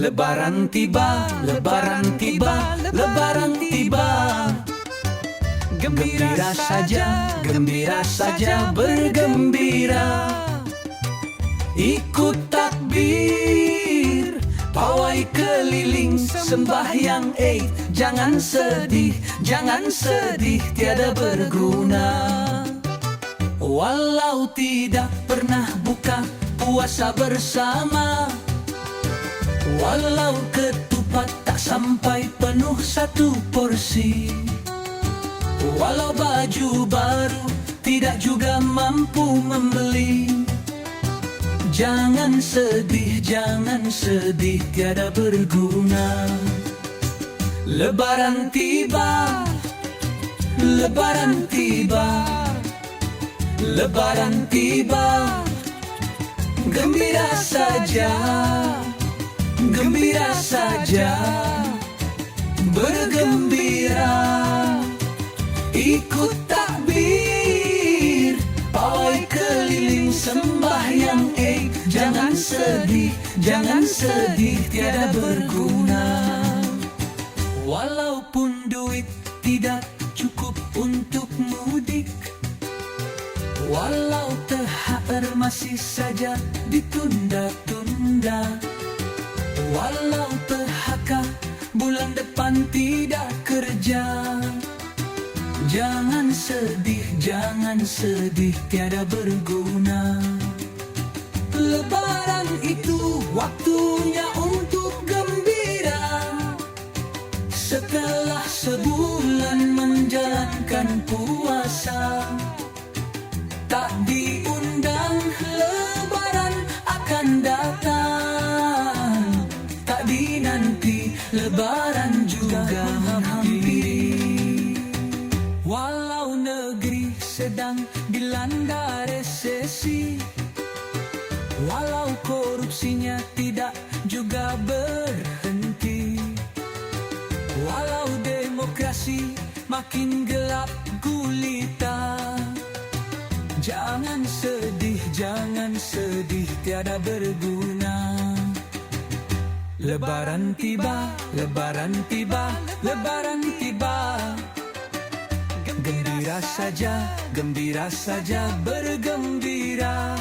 Lebaran tiba, lebaran tiba, lebaran tiba. Gembira saja, gembira saja, bergembira. Ikut takbir Pawai keliling sembahyang eh Jangan sedih, jangan sedih Tiada berguna. Walau tidak pernah buka puasa bersama Walau ketupat tak sampai penuh satu porsi. Walau baju baru tidak juga mampu membeli. Jangan sedih, jangan sedih, tiada berguna. Lebaran tiba, lebaran tiba Lebaran tiba, gembira saja, gembira saja, bergembira, ikut takbir, pawai keliling sembahyang eh, jangan sedih, jangan sedih, tiada berguna. Walaupun duit tidak cukup untuk mudik. Walau THR masih saja ditunda-tunda Jangan sedih, jangan sedih, tiada berguna. Lebaran itu waktunya untuk gembira. Setelah sebulan menjalankan puasa Tak diundang lebaran akan datang. Tak dinanti lebaran juga Walau korupsinya tidak juga berhenti. Walau demokrasi makin gelap gulita. Jangan sedih, jangan sedih, tiada berguna. Lebaran tiba, lebaran tiba, lebaran tiba. Gembira saja, gembira saja, bergembira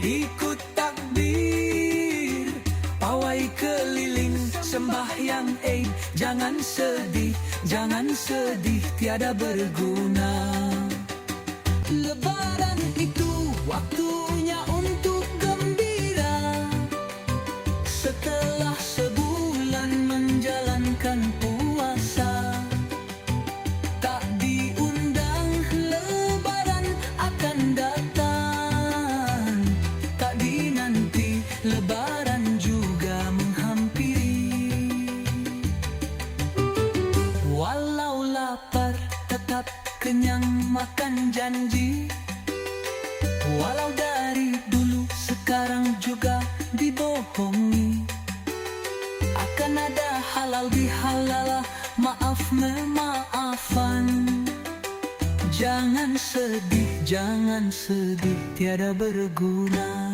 Ikut takbir Pawai keliling sembahyang Eid Jangan sedih, jangan sedih Tiada berguna. Lebaran itu waktunya untuk gembira. Setelah tetap kenyang makan janji. Walau dari dulu sekarang juga dibohongi. Akan ada halal bihalal maaf memaafan. Jangan sedih, jangan sedih, tiada berguna